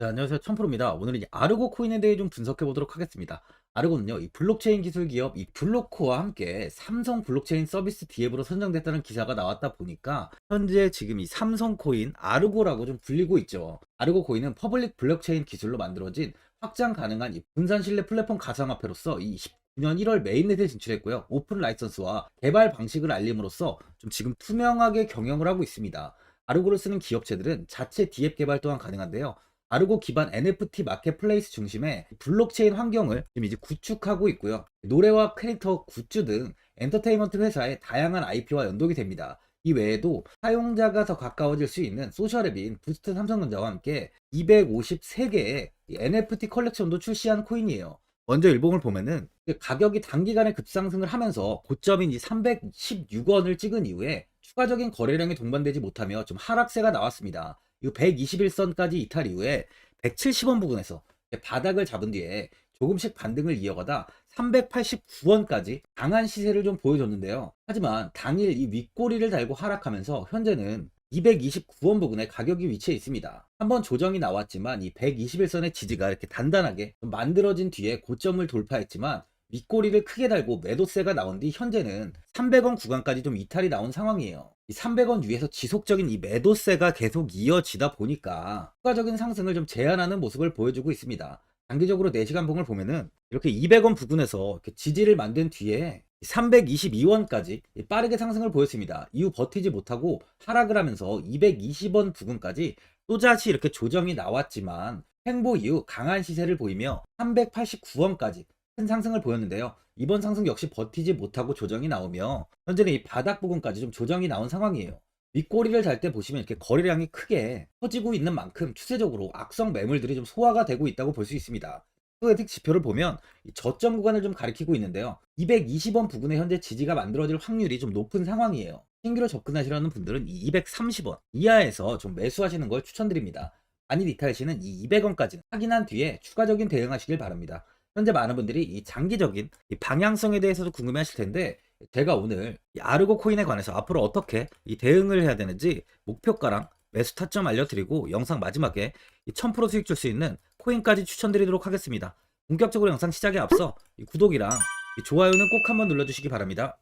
네, 안녕하세요. 천프로입니다. 오늘은 이 아르고 코인에 대해 좀 분석해 보도록 하겠습니다. 아르고는요, 이 블록체인 기술 기업 이 블로코와 함께 삼성 블록체인 서비스 디앱으로 선정됐다는 기사가 나왔다 보니까 현재 지금 이 삼성 코인 아르고라고 좀 불리고 있죠. 아르고 코인은 퍼블릭 블록체인 기술로 만들어진 확장 가능한 이 분산 신뢰 플랫폼 가상화폐로서 이 19년 1월 메인넷에 진출했고요. 오픈 라이선스와 개발 방식을 알림으로써 좀 지금 투명하게 경영을 하고 있습니다. 아르고를 쓰는 기업체들은 자체 디앱 개발 또한 가능한데요. 아르고 기반 NFT 마켓플레이스 중심의 블록체인 환경을 지금 이제 구축하고 있고요. 노래와 캐릭터, 굿즈 등 엔터테인먼트 회사의 다양한 IP와 연동이 됩니다. 이 외에도 사용자가 더 가까워질 수 있는 소셜앱인 부스트 삼성전자와 함께 253개의 NFT 컬렉션도 출시한 코인이에요. 먼저 일봉을 보면은 가격이 단기간에 급상승을 하면서 고점인 이 316원을 찍은 이후에 추가적인 거래량이 동반되지 못하며 좀 하락세가 나왔습니다. 이 121선까지 이탈 이후에 170원 부근에서 바닥을 잡은 뒤에 조금씩 반등을 이어가다 389원까지 강한 시세를 좀 보여줬는데요. 하지만 당일 이 윗꼬리를 달고 하락하면서 현재는 229원 부근에 가격이 위치해 있습니다. 한번 조정이 나왔지만 이 121선의 지지가 이렇게 단단하게 만들어진 뒤에 고점을 돌파했지만 윗꼬리를 크게 달고 매도세가 나온 뒤 현재는 300원 구간까지 좀 이탈이 나온 상황이에요. 이 300원 위에서 지속적인 이 매도세가 계속 이어지다 보니까 추가적인 상승을 좀 제한하는 모습을 보여주고 있습니다. 단기적으로 4시간 봉을 보면은 이렇게 200원 부근에서 이렇게 지지를 만든 뒤에 322원까지 빠르게 상승을 보였습니다. 이후 버티지 못하고 하락을 하면서 220원 부근까지 또다시 이렇게 조정이 나왔지만 횡보 이후 강한 시세를 보이며 389원까지 큰 상승을 보였는데요. 이번 상승 역시 버티지 못하고 조정이 나오며 현재는 이 바닥 부분까지 좀 조정이 나온 상황이에요. 윗꼬리를 달때 보시면 이렇게 거래량이 크게 커지고 있는 만큼 추세적으로 악성 매물들이 좀 소화가 되고 있다고 볼 수 있습니다. 스토에틱 지표를 보면 이 저점 구간을 좀 가리키고 있는데요. 220원 부근에 현재 지지가 만들어질 확률이 좀 높은 상황이에요. 신규로 접근하시려는 분들은 이 230원 이하에서 좀 매수하시는 걸 추천드립니다. 아니 리탈 씨는 이 200원까지는 확인한 뒤에 추가적인 대응하시길 바랍니다. 현재 많은 분들이 이 장기적인 이 방향성에 대해서도 궁금해 하실 텐데 제가 오늘 이 아르고 코인에 관해서 앞으로 어떻게 이 대응을 해야 되는지 목표가랑 매수 타점 알려드리고 영상 마지막에 이1000% 수익 줄 수 있는 코인까지 추천드리도록 하겠습니다. 본격적으로 영상 시작에 앞서 이 구독이랑 이 좋아요는 꼭 한번 눌러주시기 바랍니다.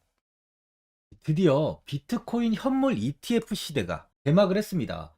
드디어 비트코인 현물 ETF 시대가 개막을 했습니다.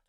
좀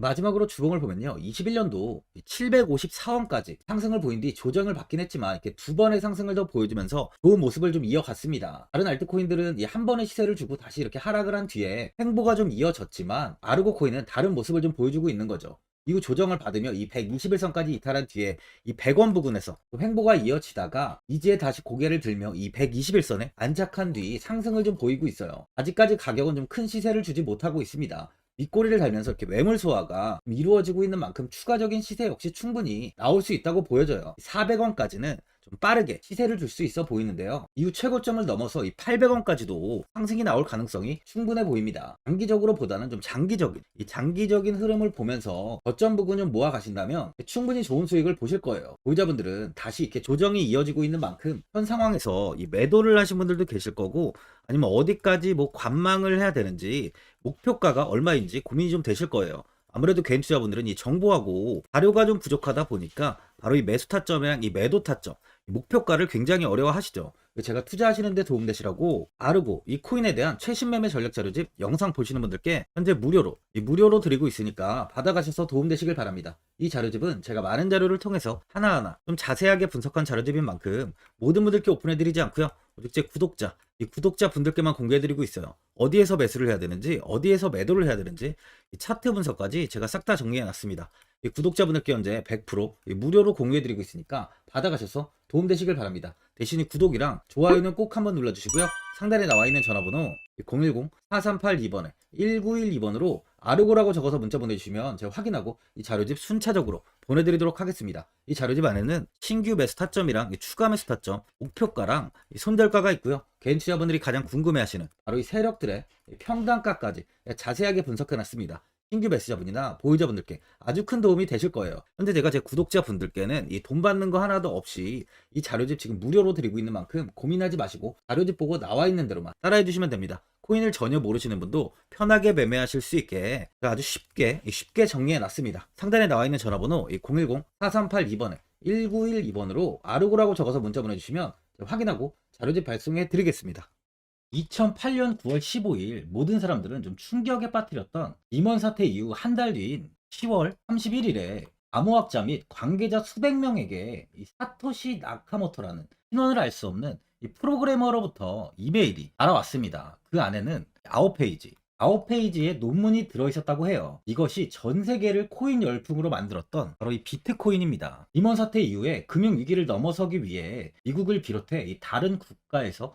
마지막으로 주봉을 보면요. 21년도 754원까지 상승을 보인 뒤 조정을 받긴 했지만 이렇게 두 번의 상승을 더 보여주면서 좋은 모습을 좀 이어갔습니다. 다른 알트코인들은 이한 번의 시세를 주고 다시 이렇게 하락을 한 뒤에 횡보가 좀 이어졌지만 아르고 코인은 다른 모습을 좀 보여주고 있는 거죠. 이후 조정을 받으며 이 121선까지 이탈한 뒤에 이 100원 부근에서 횡보가 이어지다가 이제 다시 고개를 들며 이 121선에 안착한 뒤 상승을 좀 보이고 있어요. 아직까지 가격은 좀 큰 시세를 주지 못하고 있습니다. 밑꼬리를 달면서 이렇게 매물 소화가 이루어지고 있는 만큼 추가적인 시세 역시 충분히 나올 수 있다고 보여져요. 400원까지는 좀 빠르게 시세를 줄 수 있어 보이는데요. 이후 최고점을 넘어서 이 800원까지도 상승이 나올 가능성이 충분해 보입니다. 단기적으로 보다는 좀 장기적인 이 장기적인 흐름을 보면서 거점 부근 좀 모아 가신다면 충분히 좋은 수익을 보실 거예요. 보유자분들은 다시 이렇게 조정이 이어지고 있는 만큼 현 상황에서 이 매도를 하신 분들도 계실 거고 아니면 어디까지 뭐 관망을 해야 되는지 목표가가 얼마인지 고민이 좀 되실 거예요. 아무래도 개인 투자분들은 이 정보하고 자료가 좀 부족하다 보니까 바로 이 매수 타점이랑 이 매도 타점, 이 목표가를 굉장히 어려워하시죠. 제가 투자하시는데 도움되시라고 아르고 이 코인에 대한 최신 매매 전략 자료집 영상 보시는 분들께 현재 무료로 이 무료로 드리고 있으니까 받아가셔서 도움되시길 바랍니다. 이 자료집은 제가 많은 자료를 통해서 하나하나 좀 자세하게 분석한 자료집인 만큼 모든 분들께 오픈해드리지 않고요. 제 구독자, 이 구독자 분들께만 공개해드리고 있어요. 어디에서 매수를 해야 되는지, 어디에서 매도를 해야 되는지, 이 차트 분석까지 제가 싹 다 정리해놨습니다. 이 구독자분들께 현재 100% 무료로 공유해드리고 있으니까 받아가셔서 도움되시길 바랍니다. 대신 이 구독이랑 좋아요는 꼭 한번 눌러주시고요. 상단에 나와 있는 전화번호 010-4382번에 1912번으로 아르고라고 적어서 문자 보내주시면 제가 확인하고 이 자료집 순차적으로 보내드리도록 하겠습니다. 이 자료집 안에는 신규 매수 타점이랑 이 추가 매수 타점, 목표가랑 이 손절가가 있고요. 개인 투자분들이 가장 궁금해하시는 바로 이 세력들의 이 평단가까지 자세하게 분석해놨습니다. 신규 매수자분이나 보유자분들께 아주 큰 도움이 되실 거예요. 현재 제가 제 구독자분들께는 이 돈 받는 거 하나도 없이 이 자료집 지금 무료로 드리고 있는 만큼 고민하지 마시고 자료집 보고 나와 있는 대로만 따라해 주시면 됩니다. 코인을 전혀 모르시는 분도 편하게 매매하실 수 있게 아주 쉽게 쉽게 정리해 놨습니다. 상단에 나와 있는 전화번호 010-4382번에 1912번으로 아르고라고 적어서 문자 보내주시면 확인하고 자료집 발송해 드리겠습니다. 2008년 9월 15일 모든 사람들은 좀 충격에 빠뜨렸던 임원 사태 이후 한 달 뒤인 10월 31일에 암호학자 및 관계자 수백 명에게 이 사토시 나카모토라는 신원을 알 수 없는 이 프로그래머로부터 이메일이 알아왔습니다. 그 안에는 9페이지, 9페이지에 논문이 들어있었다고 해요. 이것이 전 세계를 코인 열풍으로 만들었던 바로 이 비트코인입니다. 임원 사태 이후에 금융위기를 넘어서기 위해 미국을 비롯해 이 다른 국가에서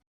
이